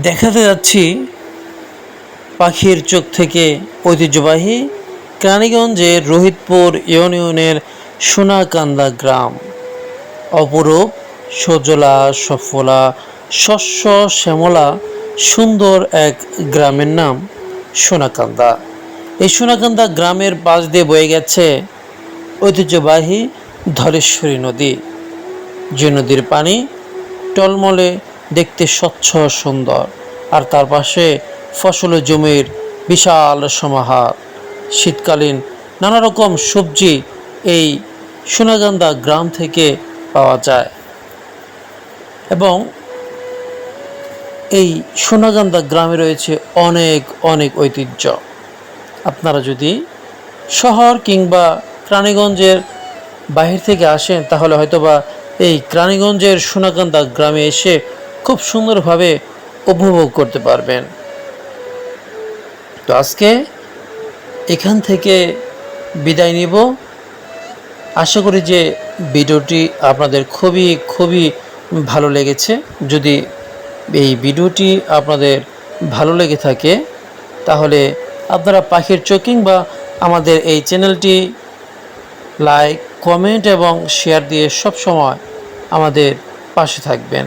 দেখাতে যাচ্ছি পাখির চোখ থেকে ঐতিহ্যবাহী কেরানীগঞ্জের রোহিতপুর ইউনিয়নের সোনাকান্দা গ্রাম। অপরূপ সজলা সফলা শস্য শ্যামলা সুন্দর এক গ্রামের নাম সোনাকান্দা। এই সোনাকান্দা গ্রামের পাশ দিয়ে বয়ে গেছে ঐতিহ্যবাহী ধলেশ্বরী নদী। যে নদীর পানি টলমলে দেখতে স্বচ্ছ, সুন্দর। আর তার পাশে ফসল জমির বিশাল সমাহার। শীতকালীন নানা রকম সবজি এই সোনাগান্দা গ্রাম থেকে পাওয়া যায়। এবং এই সোনাগান্দা গ্রামে রয়েছে অনেক অনেক ঐতিহ্য। আপনারা যদি শহর কিংবা প্রাণীগঞ্জের বাহির থেকে আসেন, তাহলে হয়তোবা এই প্রাণীগঞ্জের সোনাকান্দা গ্রামে এসে খুব সুন্দরভাবে উপভোগ করতে পারবেন। তো আজকে এখান থেকে বিদায় নিব। আশা করি যে ভিডিওটি আপনাদের খুবই খুবই ভালো লেগেছে। যদি এই ভিডিওটি আপনাদের ভালো লেগে থাকে, তাহলে আপনারা পাখির চোকিং বা আমাদের এই চ্যানেলটি লাইক, কমেন্ট এবং শেয়ার দিয়ে সব সময় আমাদের পাশে থাকবেন।